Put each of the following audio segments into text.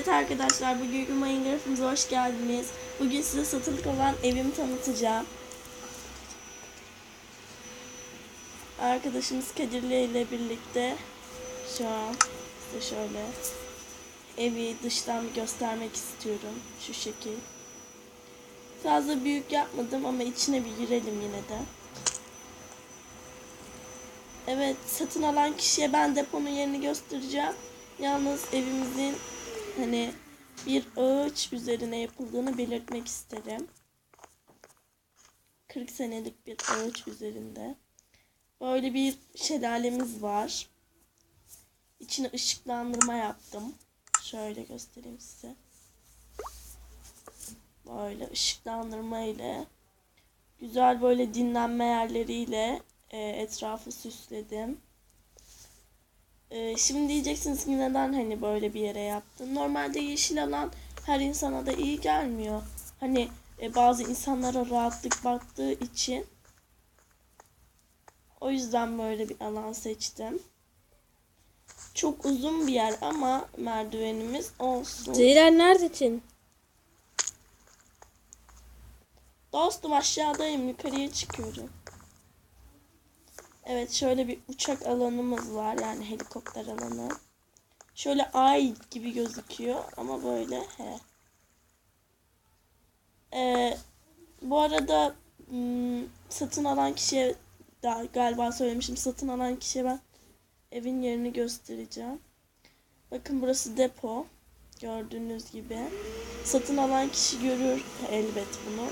Evet arkadaşlar bugünkü Minecraft'ımıza hoş geldiniz. Bugün size satılık olan evimi tanıtacağım. Arkadaşımız Kadirli ile birlikte şu an size şöyle evi dıştan göstermek istiyorum. Şu şekil. Fazla büyük yapmadım ama içine bir girelim yine de. Evet satın alan kişiye ben deponun yerini göstereceğim. Yalnız evimizin hani bir ağaç üzerine yapıldığını belirtmek isterim. 40 senelik bir ağaç üzerinde. Böyle bir şelalemiz var. İçine ışıklandırma yaptım. Şöyle göstereyim size. Böyle ışıklandırma ile güzel böyle dinlenme yerleriyle e, etrafı süsledim. E, şimdi diyeceksiniz ki neden hani böyle bir yere yaptın? Normalde yeşil alan her insana da iyi gelmiyor. Hani e, bazı insanlara rahatlık baktığı için o yüzden böyle bir alan seçtim. Çok uzun bir yer ama merdivenimiz olsun. Zeyren neredesin? Dostum aşağıdayım yukarıya çıkıyorum. Evet şöyle bir uçak alanımız var yani helikopter alanı. Şöyle ay gibi gözüküyor ama böyle he. Ee, bu arada hmm, satın alan kişiye daha galiba söylemişim satın alan kişiye ben evin yerini göstereceğim. Bakın burası depo. Gördüğünüz gibi. Satın alan kişi görür elbet bunu.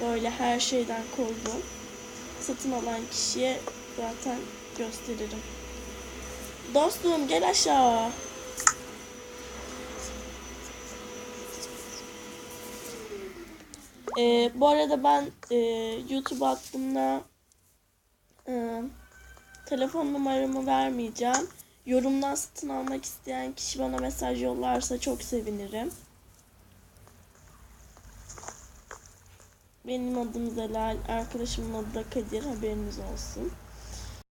Böyle her şeyden koydum. Satın alan kişiye zaten gösteririm. Dostum gel aşağı. Ee, bu arada ben e, YouTube attığımda e, telefon numaramı vermeyeceğim. Yorumdan satın almak isteyen kişi bana mesaj yollarsa çok sevinirim. Benim adım Zelal, arkadaşımın adı da Kadir, haberiniz olsun.